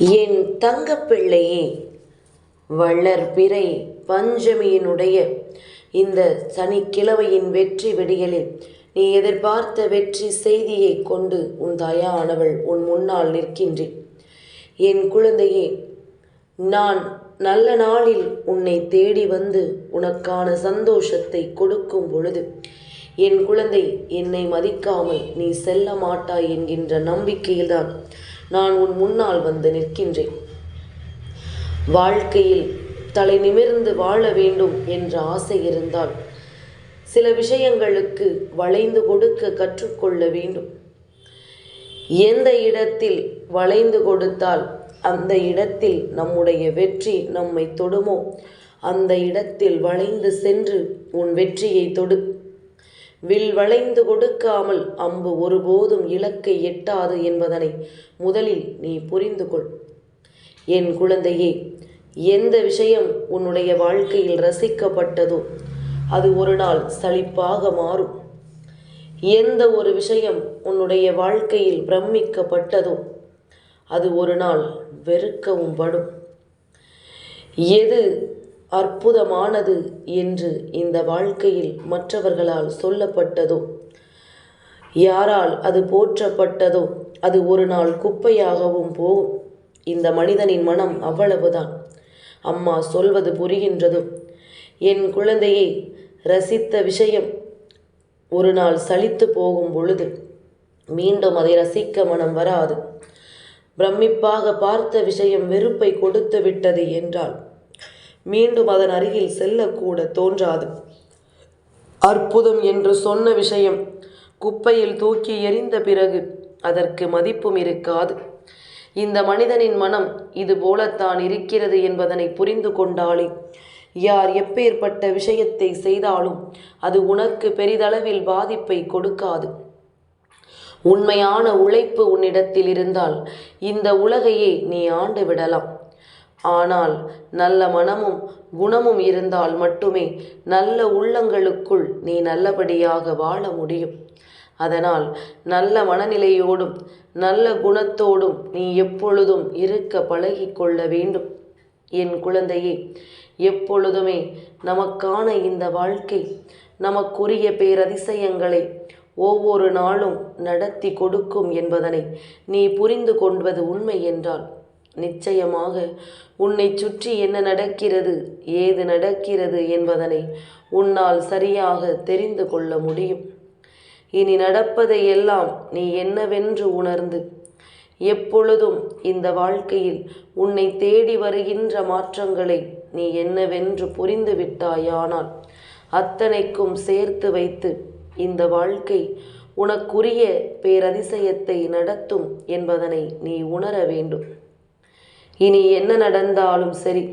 என் தங்கப்பிள்ளையே வளர்பிறை பஞ்சமியினுடைய இந்த சனிக்கிழமையின் வெற்றி விடியலில் நீ எதிர்பார்த்த வெற்றி செய்தியை கொண்டு உன் தாயானவள் உன் முன்னால் நிற்கின்றேன். என் குழந்தையே நான் நல்ல நாளில் உன்னை தேடி வந்து உனக்கான சந்தோஷத்தை கொடுக்கும் பொழுது என் குழந்தை என்னை மதிக்காமல் நீ செல்ல மாட்டாய் என்கின்ற நம்பிக்கையில்தான் நான் உன் முன்னால் வந்து நிற்கின்றேன். வாழ்க்கையில் தலை நிமிர்ந்து வாழ வேண்டும் என்ற ஆசை இருந்தால் சில விஷயங்களுக்கு வளைந்து கொடுக்க கற்றுக்கொள்ள வேண்டும். எந்த இடத்தில் வளைந்து கொடுத்தால் அந்த இடத்தில் நம்முடைய வெற்றி நம்மை தொடுமோ? அந்த இடத்தில் வளைந்து சென்று உன் வெற்றியை தொடு. வில் வளைந்து கொடுக்காமல் அம்பு ஒருபோதும் இலக்கை எட்டாது என்பதனை முதலில் நீ புரிந்து கொள். என் குழந்தையே எந்த விஷயம் உன்னுடைய வாழ்க்கையில் ரசிக்கப்பட்டதோ அது ஒரு நாள் சலிப்பாக மாறும். எந்த ஒரு விஷயம் உன்னுடைய வாழ்க்கையில் பிரமிக்கப்பட்டதோ அது ஒரு நாள் வெறுக்கவும் படும். எது அற்புதமானது என்று இந்த வாழ்க்கையில் மற்றவர்களால் சொல்லப்பட்டதோ? யாரால் அது போற்றப்பட்டதோ? அது ஒரு நாள் குப்பையாகவும் போகும் இந்த மனிதனின் மனம் அவ்வளவுதான். அம்மா சொல்வது புரிகின்றதோ. என் குழந்தையை ரசித்த விஷயம் ஒரு நாள் சலித்து போகும் பொழுது மீண்டும் அதை ரசிக்க மனம் வராது. பிரமிப்பாக பார்த்த விஷயம் வெறுப்பை கொடுத்து விட்டது என்றால் மீண்டும் அதன் அருகில் செல்லக்கூட தோன்றாது. அற்புதம் என்று சொன்ன விஷயம் குப்பையில் தூக்கி எறிந்த பிறகு அதற்கு மதிப்பும் இருக்காது. இந்த மனிதனின் மனம் இது போலத்தான் இருக்கிறது என்பதனை புரிந்து கொண்டாலே யார் எப்பேற்பட்ட விஷயத்தை செய்தாலும் அது உனக்கு பெரிதளவில் பாதிப்பை கொடுக்காது. உண்மையான உழைப்பு உன்னிடத்தில் இருந்தால் இந்த உலகையே நீ ஆண்டு விடலாம். ஆனால் நல்ல மனமும் குணமும் இருந்தால் மட்டுமே நல்ல உள்ளங்களுக்குள் நீ நல்லபடியாக வாழ முடியும். அதனால் நல்ல மனநிலையோடும் நல்ல குணத்தோடும் நீ எப்பொழுதும் இருக்க பழகிக்கொள்ள வேண்டும். என் குழந்தையே எப்பொழுதுமே நமக்கான இந்த வாழ்க்கை நமக்குரிய பேரதிசயங்களை ஒவ்வொரு நாளும் நடத்தி கொடுக்கும் என்பதனை நீ புரிந்து கொள்வது உண்மை என்றால் நிச்சயமாக உன்னை சுற்றி என்ன நடக்கிறது ஏது நடக்கிறது என்பதனை உன்னால் சரியாக தெரிந்து கொள்ள முடியும். இனி நடப்பதை எல்லாம் நீ என்னவென்று உணர்ந்து எப்பொழுதும் இந்த வாழ்க்கையில் உன்னை தேடி வருகின்ற மாற்றங்களை நீ என்னவென்று புரிந்து விட்டாயானால் அத்தனைக்கும் சேர்த்து வைத்து இந்த வாழ்க்கை உனக்குரிய பேரதிசயத்தை நடத்தும் என்பதனை நீ உணர வேண்டும். இனி என்ன நடந்தாலும் சரி.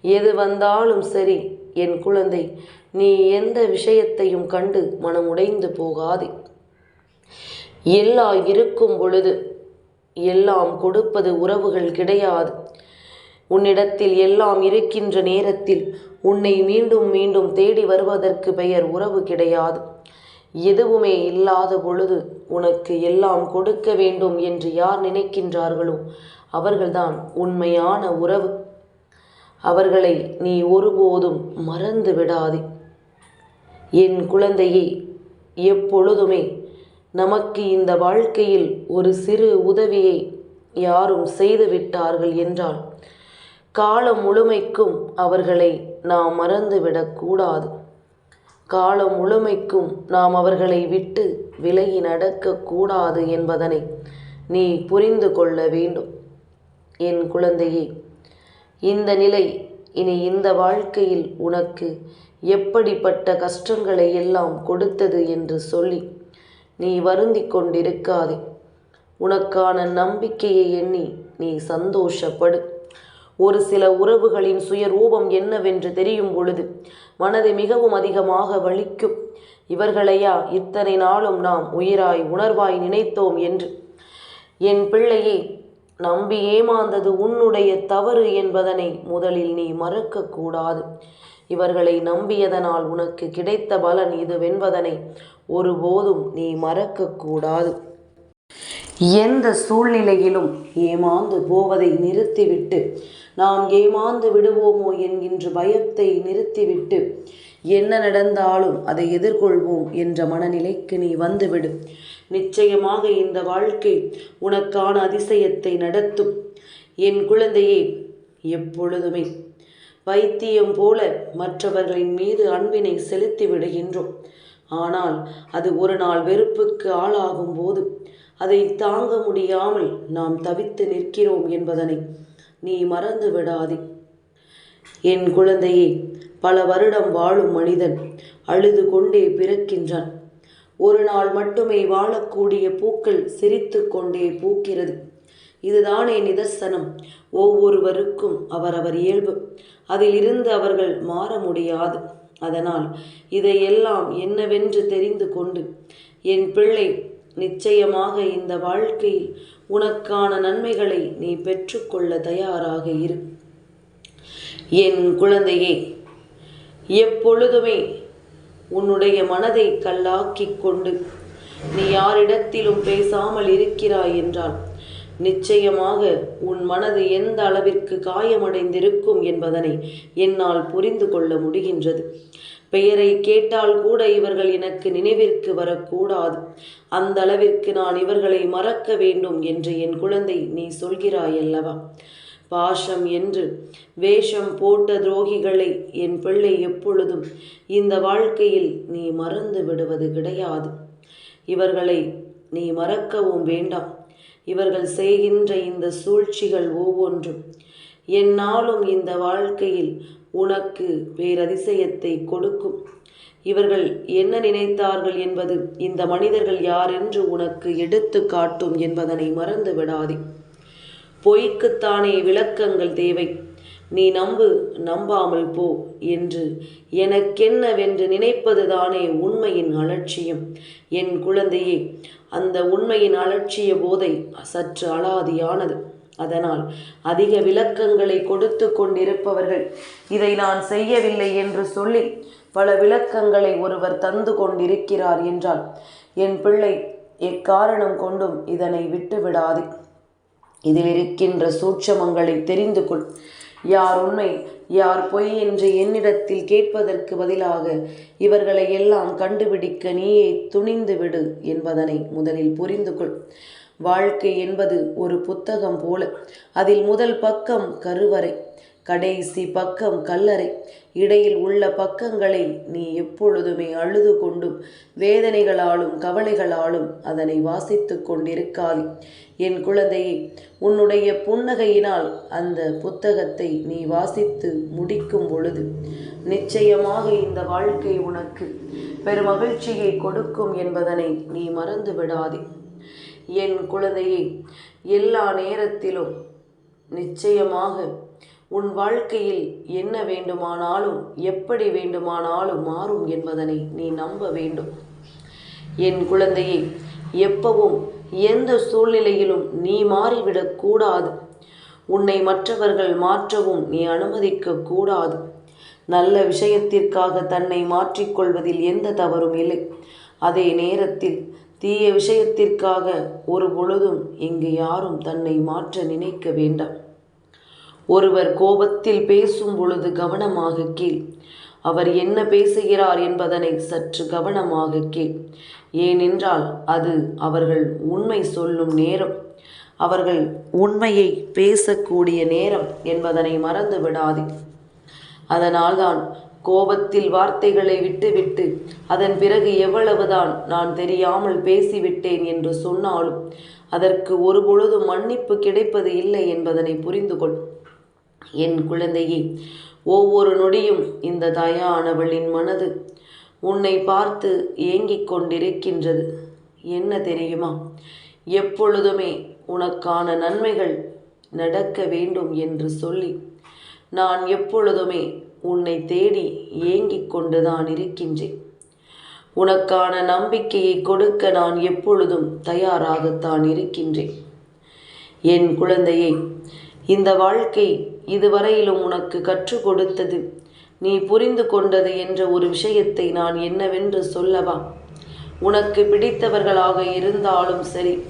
எது வந்தாலும் சரி என் குழந்தை நீ எந்த விஷயத்தையும் கண்டு மனம் உடைந்து போகாதே. எல்லா இருக்கும் பொழுது எல்லாம் கொடுப்பது உறவுகள் கிடையாது. உன்னிடத்தில் எல்லாம் இருக்கின்ற நேரத்தில் உன்னை மீண்டும் மீண்டும் தேடி வருவதற்கு பெயர் உறவு கிடையாது. எதுவுமே இல்லாத பொழுது உனக்கு எல்லாம் கொடுக்க வேண்டும் என்று யார் நினைக்கின்றார்களோ அவர்கள்தான் உண்மையான உறவு. அவர்களை நீ ஒருபோதும் மறந்து விடாதே. என் குழந்தையே எப்பொழுதுமே நமக்கு இந்த வாழ்க்கையில் ஒரு சிறு உதவியை யாரும் செய்து விட்டார்கள் என்றால் காலம் முழுமைக்கும் அவர்களை நாம் மறந்துவிடக்கூடாது காலம் முழுமைக்கும் நாம் அவர்களை விட்டு விலகி நடக்கக்கூடாது என்பதனை நீ புரிந்து கொள்ள வேண்டும். என் குழந்தையே இந்த நிலை இனி இந்த வாழ்க்கையில் உனக்கு எப்படிப்பட்ட கஷ்டங்களை எல்லாம் கொடுத்தது என்று சொல்லி நீ வருந்தி கொண்டிருக்காதே. உனக்கான நம்பிக்கையை எண்ணி நீ சந்தோஷப்படு. ஒரு சில உறவுகளின் சுயரூபம் என்னவென்று தெரியும் பொழுது மனது மிகவும் அதிகமாக வலிக்கும். இவர்களையா இத்தனை நாளும் நாம் உயிராய் உணர்வாய் நினைத்தோம் என்று. என் பிள்ளையே நம்பி ஏமாந்தது உன்னுடைய தவறு என்பதனை முதலில் நீ மறக்கக்கூடாது இவர்களை நம்பியதனால் உனக்கு கிடைத்த பலன் இதுவென்பதனை ஒருபோதும் நீ மறக்கக்கூடாது எந்த சூழ்நிலையிலும் ஏமாந்து போவதை நிறுத்திவிட்டு நாம் ஏமாந்து விடுவோமோ என்கின்ற பயத்தை நிறுத்திவிட்டு என்ன நடந்தாலும் அதை எதிர்கொள்வோம் என்ற மனநிலைக்கு நீ வந்துவிடு. நிச்சயமாக இந்த வாழ்க்கை உனக்கான அதிசயத்தை நடத்தும். என் குழந்தையே எப்பொழுதுமே வைத்தியம் போல மற்றவர்களின் மீது அன்பினை செலுத்தி விடுகின்றோம். ஆனால் அது ஒரு நாள் வெறுப்புக்கு ஆளாகும் போது அதை தாங்க முடியாமல் நாம் தவித்து நிற்கிறோம் என்பதனை நீ மறந்து விடாதே. என் குழந்தையே பல வருடம் வாழும் மனிதன் அழுது கொண்டே பிறக்கின்றான். ஒரு நாள் மட்டுமே வாழக்கூடிய பூக்கள் சிரித்து கொண்டே பூக்கிறது. இதுதானே நிதர்சனம். ஒவ்வொருவருக்கும் அவரவர் இயல்பு. அதிலிருந்து அவர்கள் மாற முடியாது. அதனால் இதையெல்லாம் என்னவென்று தெரிந்து கொண்டு என் பிள்ளை நிச்சயமாக இந்த வாழ்க்கையில் உனக்கான நன்மைகளை நீ பெற்றுக்கொள்ள தயாராக இரு. என் குழந்தையே எப்பொழுதுமே உன்னுடைய மனதை கல்லாக்கிக் கொண்டு நீ யாரிடத்திலும் பேசாமல் இருக்கிறாய் என்றால் நிச்சயமாக உன் மனது எந்த அளவிற்கு காயமடைந்திருக்கும் என்பதனை என்னால் புரிந்து கொள்ள முடிகின்றது. பெயரை கேட்டால் கூட இவர்கள் எனக்கு நினைவிற்கு வரக்கூடாது. அந்த அளவிற்கு நான் இவர்களை மறக்க வேண்டும் என்று என் குழந்தை நீ சொல்கிறாயல்லவா? பாஷம் என்று வேஷம் போட்ட துரோகிகளை என் பிள்ளை எப்பொழுதும் இந்த வாழ்க்கையில் நீ மறந்து விடுவது கிடையாது. இவர்களை நீ மறக்கவும் வேண்டாம். இவர்கள் செய்கின்ற இந்த சூழ்ச்சிகள் ஒவ்வொன்றும் என்னாலும் இந்த வாழ்க்கையில் உனக்கு பேரதிசயத்தை கொடுக்கும். இவர்கள் என்ன நினைத்தார்கள் என்பது இந்த மனிதர்கள் யார் என்று உனக்கு எடுத்து காட்டும் என்பதனை மறந்து விடாதே. பொய்க்குத்தானே விளக்கங்கள் தேவை. நீ நம்பு நம்பாமல் போ என்று. எனக்கென்னவென்று நினைப்பதுதானே உண்மையின் அலட்சியம். என் குழந்தையே அந்த உண்மையின் அலட்சிய போதை சற்று அலாதியானது. அதனால் அதிக விளக்கங்களை கொடுத்து கொண்டிருப்பவர்கள் இதை நான் செய்யவில்லை என்று சொல்லி பல விளக்கங்களை ஒருவர் தந்து கொண்டிருக்கிறார் என்றால் என் பிள்ளை எக்காரணம் கொண்டும் இதனை விட்டுவிடாது. இதில் இருக்கின்ற சூட்சமங்களை தெரிந்து கொள். யார் உண்மை யார் பொய் என்று என்னிடத்தில் கேட்பதற்கு பதிலாக இவர்களை எல்லாம் கண்டுபிடிக்க நீயே துணிந்து விடு என்பதனை முதலில் புரிந்து கொள். வாழ்க்கை என்பது ஒரு புத்தகம் போல அதில் முதல் பக்கம் கருவறை. கடைசி பக்கம் கல்லறை. இடையில் உள்ள பக்கங்களை நீ எப்பொழுதுமே அழுது கொண்டும் வேதனைகளாலும் கவலைகளாலும் அதனை வாசித்து கொண்டிருக்காது. என் குழந்தையை உன்னுடைய புன்னகையினால் அந்த புத்தகத்தை நீ வாசித்து முடிக்கும் பொழுது நிச்சயமாக இந்த வாழ்க்கை உனக்கு பெருமகிழ்ச்சியை கொடுக்கும் என்பதனை நீ மறந்து விடாதே. என் குழந்தையை எல்லா நேரத்திலும் நிச்சயமாக உன் வாழ்க்கையில் என்ன வேண்டுமானாலும் எப்படி வேண்டுமானாலும் மாறும் என்பதனை நீ நம்ப வேண்டும். என் குழந்தையை எப்பவும் எந்த சூழ்நிலையிலும் நீ மாறிவிடக் கூடாது. உன்னை மற்றவர்கள் மாற்றவும் நீ அனுமதிக்க கூடாது. நல்ல விஷயத்திற்காக தன்னை மாற்றிக்கொள்வதில் எந்த தவறும் இல்லை. அதே நேரத்தில் தீய விஷயத்திற்காக ஒரு பொழுதும் இங்கு யாரும் தன்னை மாற்ற நினைக்க வேண்டாம். ஒருவர் கோபத்தில் பேசும் பொழுது கவனமாக கேள். அவர் என்ன பேசுகிறார் என்பதனை சற்று கவனமாக கேள். ஏனென்றால் அது அவர்கள் உண்மை சொல்லும் நேரம். அவர்கள் உண்மையை பேசக்கூடிய நேரம் என்பதனை மறந்து விடாதே. அதனால்தான் கோபத்தில் வார்த்தைகளை விட்டுவிட்டு அதன் பிறகு எவ்வளவுதான் நான் தெரியாமல் பேசிவிட்டேன் என்று சொன்னாலும் அதற்கு ஒரு பொழுதும் மன்னிப்பு கிடைப்பது இல்லை என்பதனை புரிந்து கொள் என் குழந்தையே ஒவ்வொரு நொடியும் இந்த தயானவளின் மனது உன்னை பார்த்து ஏங்கிக் கொண்டிருக்கின்றது. என்ன தெரியுமா? எப்பொழுதுமே உனக்கான நன்மைகள் நடக்க வேண்டும் என்று சொல்லி நான் எப்பொழுதுமே உன்னை தேடி ஏங்கிக் கொண்டுதான் இருக்கின்றேன். உனக்கான நம்பிக்கையை கொடுக்க நான் எப்பொழுதும் தயாராகத்தான் இருக்கின்றேன். என் குழந்தையை இந்த வாழ்க்கை இதுவரையிலும் உனக்கு கற்றுக் கொடுத்தது. நீ புரிந்து கொண்டது என்ற ஒரு விஷயத்தை நான் என்னவென்று சொல்லவா? உனக்கு பிடித்தவர்களாக இருந்தாலும் சரி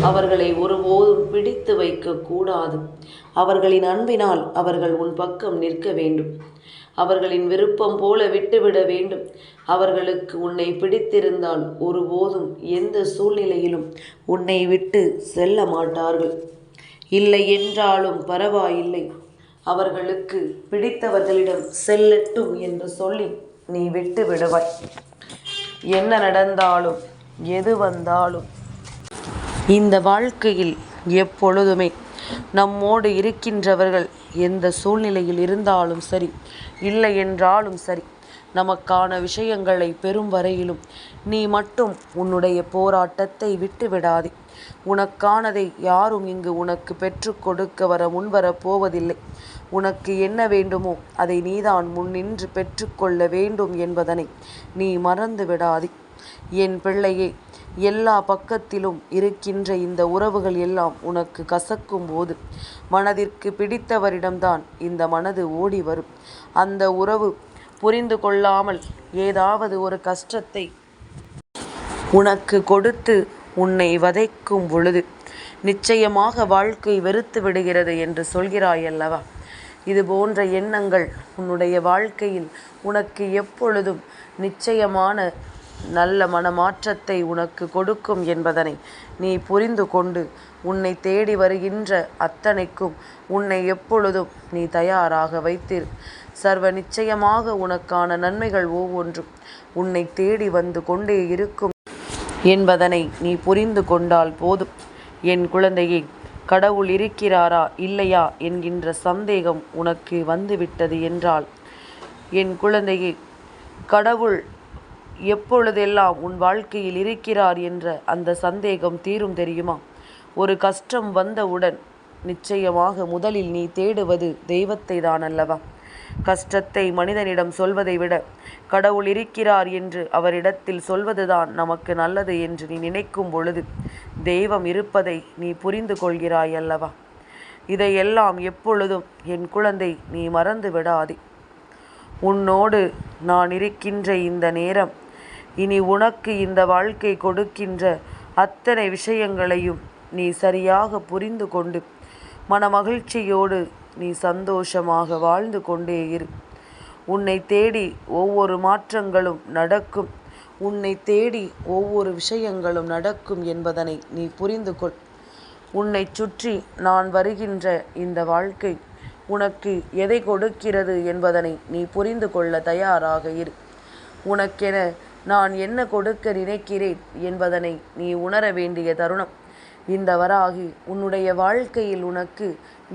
அவர்களை ஒருபோதும் பிடித்து வைக்க கூடாது. அவர்களின் அன்பினால் அவர்கள் உன் பக்கம் நிற்க வேண்டும். அவர்களின் விருப்பம் போல விட்டுவிட வேண்டும். அவர்களுக்கு உன்னை பிடித்திருந்தால் ஒருபோதும் எந்த சூழ்நிலையிலும் உன்னை விட்டு செல்ல மாட்டார்கள். இல்லை என்றாலும் பரவாயில்லை. அவர்களுக்கு பிடித்தவர்களிடம் செல்லட்டும் என்று சொல்லி நீ விட்டு விடுவாய். என்ன நடந்தாலும் எது வந்தாலும். இந்த வாழ்க்கையில் எப்பொழுதுமே நம்மோடு இருக்கின்றவர்கள் எந்த சூழ்நிலையில் இருந்தாலும் சரி இல்லை என்றாலும் சரி நமக்கான விஷயங்களை பெறும் வரையிலும் நீ மட்டும் உன்னுடைய போராட்டத்தை விட்டு விடாதே. உனக்கானதை யாரும் இங்கு உனக்கு பெற்று கொடுக்க வர முன்வரப் போவதில்லை. உனக்கு என்ன வேண்டுமோ அதை நீதான் முன்னின்று பெற்றுக்கொள்ள வேண்டும் என்பதனை நீ மறந்து விடாதே. என் பிள்ளையே எல்லா பக்கத்திலும் இருக்கின்ற இந்த உறவுகள் எல்லாம் உனக்கு கசக்கும் போது மனதிற்கு பிடித்தவரிடம்தான் இந்த மனது ஓடி வரும். அந்த உறவு புரிந்து கொள்ளாமல் ஏதாவது ஒரு கஷ்டத்தை உனக்கு கொடுத்து உன்னை வதைக்கும் பொழுது நிச்சயமாக வாழ்க்கை வெறுத்து விடுகிறது என்று சொல்கிறாய் அல்லவா? இது போன்ற எண்ணங்கள் உன்னுடைய வாழ்க்கையில் உனக்கு எப்பொழுதும் நிச்சயமான நல்ல மனமாற்றத்தை உனக்கு கொடுக்கும் என்பதனை நீ புரிந்து கொண்டு உன்னை தேடி வருகின்ற அத்தனைக்கும் உன்னை எப்பொழுதும் நீ தயாராக வைத்திரு. சர்வ நிச்சயமாக உனக்கான நன்மைகள் ஒவ்வொன்றும் உன்னை தேடி வந்து கொண்டே இருக்கும் என்பதனை நீ புரிந்து கொண்டால் போதும். என் குழந்தையை கடவுள் இருக்கிறாரா இல்லையா என்கின்ற சந்தேகம் உனக்கு வந்துவிட்டது என்றால் என் குழந்தையே கடவுள் எப்பொழுதெல்லாம் உன் வாழ்க்கையில் இருக்கிறார் என்ற அந்த சந்தேகம் தீரும் தெரியுமா? ஒரு கஷ்டம் வந்தவுடன் நிச்சயமாக முதலில் நீ தேடுவது தெய்வத்தை தான் அல்லவா கஷ்டத்தை மனிதனிடம் சொல்வதை விட கடவுள் இருக்கிறார் என்று அவரிடத்தில் சொல்வதுதான் நமக்கு நல்லது என்று நீ நினைக்கும் பொழுது தெய்வம் இருப்பதை நீ புரிந்து கொள்கிறாய் அல்லவா? இதையெல்லாம் எப்பொழுதும் என் குழந்தை நீ மறந்து விடாதே. உன்னோடு நான் இருக்கின்ற இந்த நேரம் இனி உனக்கு இந்த வாழ்க்கை கொடுக்கின்ற அத்தனை விஷயங்களையும் நீ சரியாக புரிந்து கொண்டு மன மகிழ்ச்சியோடு நீ சந்தோஷமாக வாழ்ந்து கொண்டே இரு. உன்னை தேடி ஒவ்வொரு மாற்றங்களும் நடக்கும். உன்னை தேடி ஒவ்வொரு விஷயங்களும் நடக்கும் என்பதனை நீ புரிந்து கொள். உன்னை சுற்றி நான் வருகின்ற இந்த வாழ்க்கை உனக்கு எதை கொடுக்கிறது என்பதனை நீ புரிந்து கொள்ள தயாராக இரு. உனக்கென நான் என்ன கொடுக்க நினைக்கிறேன் என்பதனை நீ உணர வேண்டிய தருணம். இந்த வராகி உன்னுடைய வாழ்க்கையில் உனக்கு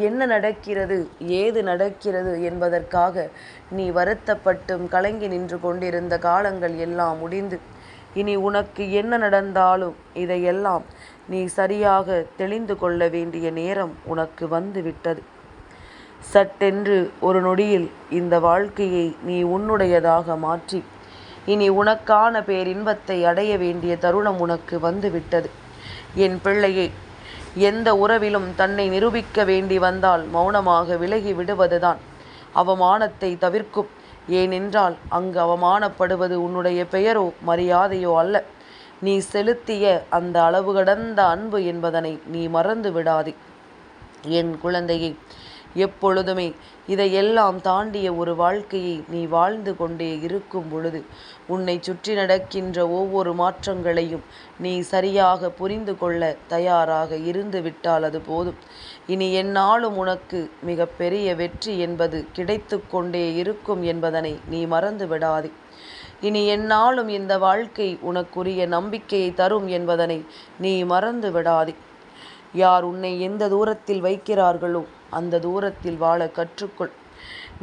என்ன நடக்கிறது ஏது நடக்கிறது என்பதற்காக நீ வருத்தப்பட்டும் கலங்கி நின்று கொண்டிருந்த காலங்கள் எல்லாம் முடிந்து இனி உனக்கு என்ன நடந்தாலும் இதையெல்லாம் நீ சரியாக தெளிந்து கொள்ள வேண்டிய நேரம் உனக்கு வந்து விட்டது சட்டென்று ஒரு நொடியில் இந்த வாழ்க்கையை நீ உன்னுடையதாக மாற்றி இனி உனக்கான பேரின்பத்தை அடைய வேண்டிய தருணம் உனக்கு வந்து விட்டது என் பிள்ளையை எந்த உறவிலும் தன்னை நிரூபிக்க வேண்டி வந்தால் மௌனமாக விலகி விடுவதுதான் அவமானத்தை தவிர்க்கும். ஏனென்றால் அங்கு அவமானப்படுவது உன்னுடைய பெயரோ மரியாதையோ அல்ல. நீ செலுத்திய அந்த அளவு கடந்த அன்பு என்பதனை நீ மறந்து விடாதே. என் குழந்தையை எப்பொழுதுமே. இதையெல்லாம் தாண்டிய ஒரு வாழ்க்கையை நீ வாழ்ந்து கொண்டே இருக்கும் பொழுது உன்னை சுற்றி நடக்கின்ற ஒவ்வொரு மாற்றங்களையும் நீ சரியாக புரிந்து கொள்ள தயாராக இருந்து விட்டால் அது போதும். இனி என்னாலும் உனக்கு மிக பெரிய வெற்றி என்பது கிடைத்து கொண்டே இருக்கும் என்பதனை நீ மறந்து விடாதே. இனி என்னாலும் இந்த வாழ்க்கை உனக்குரிய நம்பிக்கையை தரும் என்பதனை நீ மறந்து விடாதே. யார் உன்னை எந்த தூரத்தில் வைக்கிறார்களோ அந்த தூரத்தில் வாழ கற்றுக்கொள்.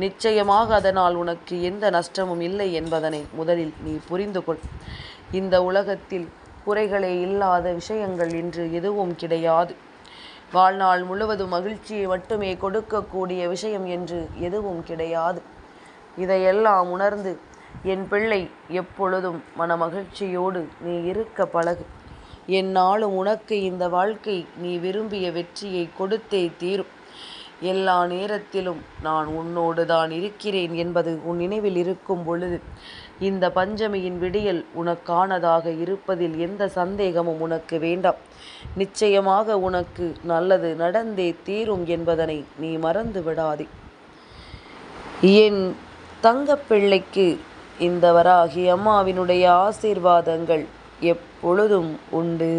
நிச்சயமாக அதனால் உனக்கு எந்த நஷ்டமும் இல்லை என்பதனை முதலில் நீ புரிந்து கொள் இந்த உலகத்தில் குறைகளே இல்லாத விஷயங்கள் இன்று எதுவும் கிடையாது. வாழ்நாள் முழுவதும் மகிழ்ச்சியை மட்டுமே கொடுக்கக்கூடிய விஷயம் என்று எதுவும் கிடையாது. இதையெல்லாம் உணர்ந்து என் பிள்ளை எப்பொழுதும் மன மகிழ்ச்சியோடு நீ இருக்க பழகு. என்னாலும் உனக்கு இந்த வாழ்க்கை நீ விரும்பிய வெற்றியை கொடுத்தே தீரும். எல்லா நேரத்திலும் நான் உன்னோடு தான் இருக்கிறேன் என்பது உன் நினைவில் இருக்கும் பொழுது இந்த பஞ்சமியின் விடியல் உனக்கானதாக இருப்பதில் எந்த சந்தேகமும் உனக்கு வேண்டாம். நிச்சயமாக உனக்கு நல்லது நடந்தே தீரும் என்பதனை நீ மறந்து விடாதே. என் தங்கப்பிள்ளைக்கு இந்த வராகி அம்மாவினுடைய ஆசீர்வாதங்கள் எப் பொழுதும் உண்டு.